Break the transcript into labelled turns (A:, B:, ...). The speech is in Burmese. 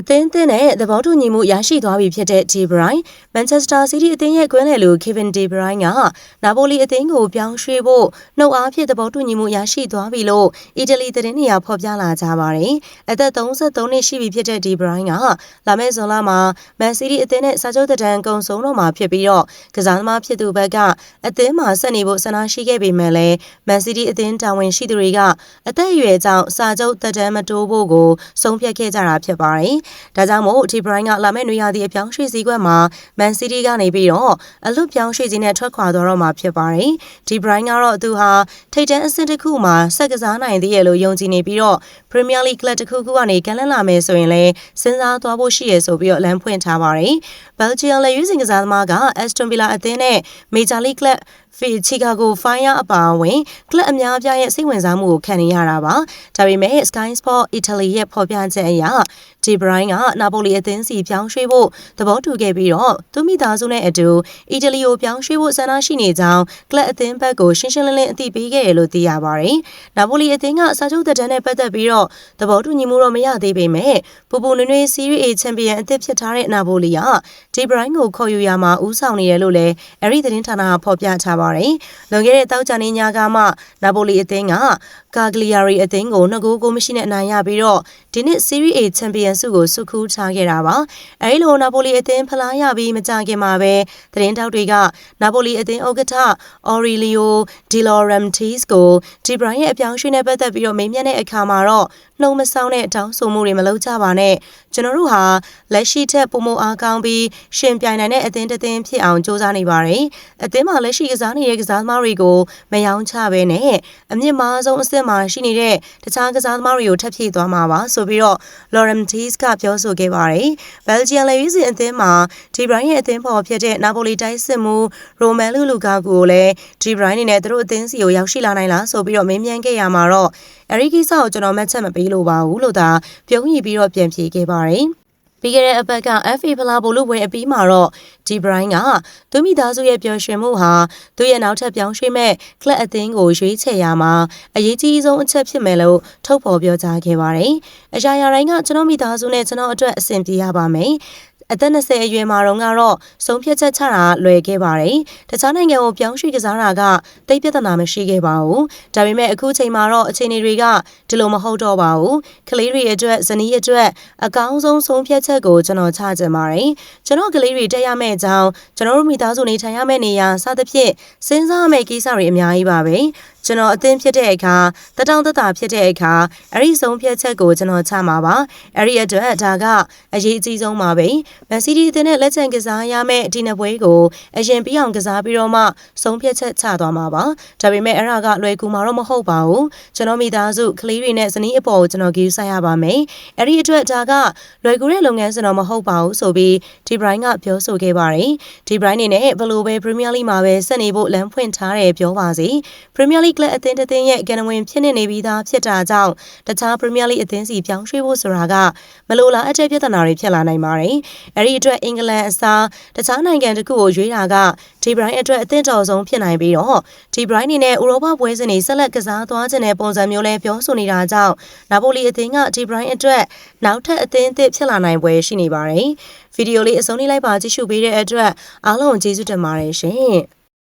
A: အသင်းသင်းနဲ့သဘောတူညီမှုရရှိသွားပြီဖြစ်တဲ့ De Bruyne Manchester City အသင်းရဲ့ကွင်းလယ်လူ Kevin De Bruyne ကနာပိုလီအသင်းကိုပြောင်းရွှေ့ဖို့နှုတ်အားဖြင့်သဘောတူညီမှုရရှိသွားပြီလို့အီတလီသတင်းတွေကဖော်ပြလာကြပါတယ်။အသက်33နှစ်ရှိပြီဖြစ်တဲ့ De Bruyne ကလာမယ့်ဇွန်လမှာ Man City အသင်းနဲ့စာချုပ်သက်တမ်းကုန်ဆုံးတော့မှာဖြစ်ပြီးတော့ကစားသမားဖြစ်သူဘက်ကအသင်းမှာဆက်နေဖို့ဆန္ဒရှိခဲ့ပေမဲ့လည်း Man City အသင်းတာဝန်ရှိသူတွေကအသက်အရွယ်ကြောင့်စာချုပ်သက်တမ်းမတိုးဖို့ကိုဆုံးဖြတ်ခဲ့ကြတာဖြစ်ပါတယ်။ဒါကြောင့်မို့ De Bruyne ကလာမယ့်နွေရာသီအပြောင်းရွှေ့စည်းကွက်မှာ Man City ကနေပြီးတော့အလွတ်ပြောင်းရွှေ့ခြင်းနဲ့ထွက်ခွာသွားတော့မှာဖြစ်ပါတယ်။ De Bruyne ကတော့သူဟာထိပ်တန်းအဆင့်တစ်ခုမှာဆက်ကစားနိုင်သေးရလို့ယုံကြည်နေပြီးတော့ Premier League ကလပ်တစ်ခုခုကနေကမ်းလှမ်းလာမယ်ဆိုရင်လည်းစဉ်းစားသွားဖို့ရှိရဆိုပြီးတော့လမ်းဖွင့်ထားပါတယ်။ Belgium လေယူစင်ကစားသမားက Aston Villa အသင်းနဲ့ Major League Club ဖီချီကာဂိုဖိုင်ယာအပါအဝင်ကလပ်အများအပြားရဲ့စိတ်ဝင်စားမှုကိုခံနေရတာပါ။ဒါပေမဲ့ Sky Sport Italy ရဲ့ဖော်ပြချက်အရဒီဘရိုင်းကနာပိုလီအသင်းစီပြောင်းရွှေ့ဖို့သဘောတူခဲ့ပြီးတော့သူမိသားစုနဲ့အတူအီတလီကိုပြောင်းရွှေ့ဖို့ဆန္ဒရှိနေကြောင်းကလပ်အသင်းဘက်ကိုရှင်းရှင်းလင်းလင်းအသိပေးခဲ့တယ်လို့သိရပါတယ်။နာပိုလီအသင်းကစာချုပ်သက်တမ်းနဲ့ပတ်သက်ပြီးတော့သဘောတူညီမှုတော့မရသေးပေမဲ့ပူပူနွေ့နွေ့စီးရီး A ချန်ပီယံအသစ်ဖြစ်ထားတဲ့နာပိုလီကဒီဘရိုင်းကိုခေါ်ယူရမှာဦးဆောင်နေတယ်လို့လည်းအဲ့ဒီသတင်းဌာနကဖော်ပြထားပါတယ်။လွန်ခဲ့တဲ့တောက်ကြနေညကမှနာပိုလီအသင်းက ကာဂလီယာရီအသင်းကိုနှစ်ဂိုးကိုမရှိနဲ့အနိုင်ရပြီးတော့ဒီနှစ် Serie A ချန်ပီယံဆုကိုစုခူးထားခဲ့တာပါ။အဲဒီလိုနာပိုလီအသင်းဖလားရပြီးမကြခင်မှာပဲသတင်းတောက်တွေကနာပိုလီအသင်းဥက္ကဋ္ဌအော်ရီလီယိုဒီလော်ရမ်တီစ်ကိုဒီဘရိုင်းရဲ့အပြောင်းရွှေ့နဲ့ပတ်သက်ပြီးတော့မေးမြန်းတဲ့အခါမှာတော့နှုံမဆောင်တဲ့တောင်းဆိုမှုတွေမလုပ်ကြပါနဲ့ကျွန်တော်တို့ဟာလက်ရှိထက်ပုံမအားကောင်းပြီးရှင်ပြိုင်နိုင်တဲ့အသင်းတစ်သင်းဖြစ်အောင်စ조사နေပါတယ်အသင်းမှာလက်ရှိကစားနေတဲ့ကစားသမားတွေကိုမယောင်းချဘဲနဲ့အမြင့်မားဆုံးအဆင့်မှာရှိနေတဲ့တခြားကစားသမားတွေကိုထပ်ဖြည့်သွားမှာပါဆိုပြီးတော့ Lauren Tees ကပြောဆိုခဲ့ပါတယ်ဘယ်လ်ဂျီယံလေယူစီအသင်းမှာဒီဘရိုင်းရဲ့အသင်းဖော်ဖြစ်တဲ့နာပိုလီတိုက်စစ်မှုရိုမန်လူလူကာကိုလည်းဒီဘရိုင်းနေနဲ့သူတို့အသင်းစီကိုရောက်ရှိလာနိုင်လားဆိုပြီးတော့မေးမြန်းခဲ့ရမှာတော့အဲဒီကိစ္စကိုကျွန်တော်မှတ်ချက်မပေးလို့ပါဘူးလို့သာပြုံးရည်ပြီးတော့ပြန်ဖြေခဲ့ပါတယ် ပြီးခဲ့တဲ့အပတ်က FA ဖလားဘိုလ်ပွဲအပြီးမှာတော့ဒီဘရိုင်းကသူမိသားစုရဲ့ပျော်ရွှင်မှုဟာသူ့ရဲ့နောက်ထပ်ပြောင်းရွှေ့မဲ့ကလပ်အသင်းကိုရွေးချယ်ရမှာအရေးကြီးဆုံးအချက်ဖြစ်မယ်လို့ထုတ်ဖော်ပြောကြားခဲ့ပါတယ်။အရာရာတိုင်းကကျွန်တော်မိသားစုနဲ့ကျွန်တော်အတွက်အဆင်ပြေရပါမယ် အသက်20အရွယ်မှာတော့ကတော့ဆုံးဖြတ်ချက်ချတာလွယ်ခဲ့ပါတယ်။တခြားနိုင်ငံကိုပြောင်းရွှေ့ကစားတာကတိတ်ပြဿနာမရှိခဲ့ပါဘူး။ဒါပေမဲ့အခုချိန်မှာတော့အခြေအနေတွေကဒီလိုမဟုတ်တော့ပါဘူး။ကလေးတွေအတွက်ဇနီးအတွက်အကောင်းဆုံးဆုံးဖြတ်ချက်ကိုကျွန်တော်ချကြပါတယ်။ကျွန်တော်ကလေးတွေတက်ရမယ့်အကြောင်းကျွန်တော်တို့မိသားစုနေထိုင်ရမယ့်နေရာစသဖြင့်စဉ်းစားရမယ့်ကိစ္စတွေအများကြီးပါပဲ။ ကျွန်တော်အသင်းဖြစ်တဲ့အခါတတောင်တတာဖြစ်တဲ့အခါအဲ့ဒီဆုံးဖြတ်ချက်ကိုကျွန်တော်ချမှာပါအဲ့ဒီအတွက်ဒါကအရေးအကြီးဆုံးပါပဲမန်စီးတီးအသင်းနဲ့လက်ချန်ကစားရမယ့်ဒီနှစ်ပွဲကိုအရင်ပြီးအောင်ကစားပြီးတော့မှဆုံးဖြတ်ချက်ချသွားမှာပါဒါပေမဲ့အဲ့ဒါကလွယ်ကူမှာတော့မဟုတ်ပါဘူးကျွန်တော်မိသားစုကလေးတွေနဲ့ဇနီးအပေါ်ကိုကျွန်တော်ဂရုစိုက်ရပါမယ်အဲ့ဒီအတွက်ဒါကလွယ်ကူတဲ့လုပ်ငန်းစင်တော့မဟုတ်ပါဘူးဆိုပြီးဒီဘရိုင်းကပြောဆိုခဲ့ပါတယ်ဒီဘရိုင်းနေနဲ့ဘလိုပဲပရီးမီးယားလိမှာပဲဆက်နေဖို့လမ်းဖွင့်ထားတယ်ပြောပါစီပရီးမီးယားလိကလပ်အသင်းတစ်သင်းရဲ့ကဏ္ဍဝင်ဖြစ်နေနေပြီးသားဖြစ်တာကြောင့်တခြားပရီးမီးယားလိအသင်းစီပြောင်းရွှေ့ဖို့ဆိုတာကမလိုလားအပ်တဲ့ပြဿနာတွေဖြစ်လာနိုင်ပါတယ်။အဲဒီအတွက်အင်္ဂလန်အစားတခြားနိုင်ငံတစ်ခုကိုရွေးတာကဒီဘရိုင်းအတွက်အသင့်တော်ဆုံးဖြစ်နိုင်ပြီးတော့ဒီဘရိုင်းအနေနဲ့ဥရောပပွဲစဉ်တွေဆက်လက်ကစားသွားခြင်းတဲ့ပုံစံမျိုးလဲပြောဆိုနေတာကြောင့်နာပိုလီအသင်းကဒီဘရိုင်းအတွက်နောက်ထပ်အသင်းအသစ်ဖြစ်လာနိုင်ပွဲရှိနေပါတယ်။ဗီဒီယိုလေးအဆုံးလေးလိုက်ပါကြည့်ရှုပေးတဲ့အတွက်အားလုံးကျေးဇူးတင်ပါတယ်ရှင်။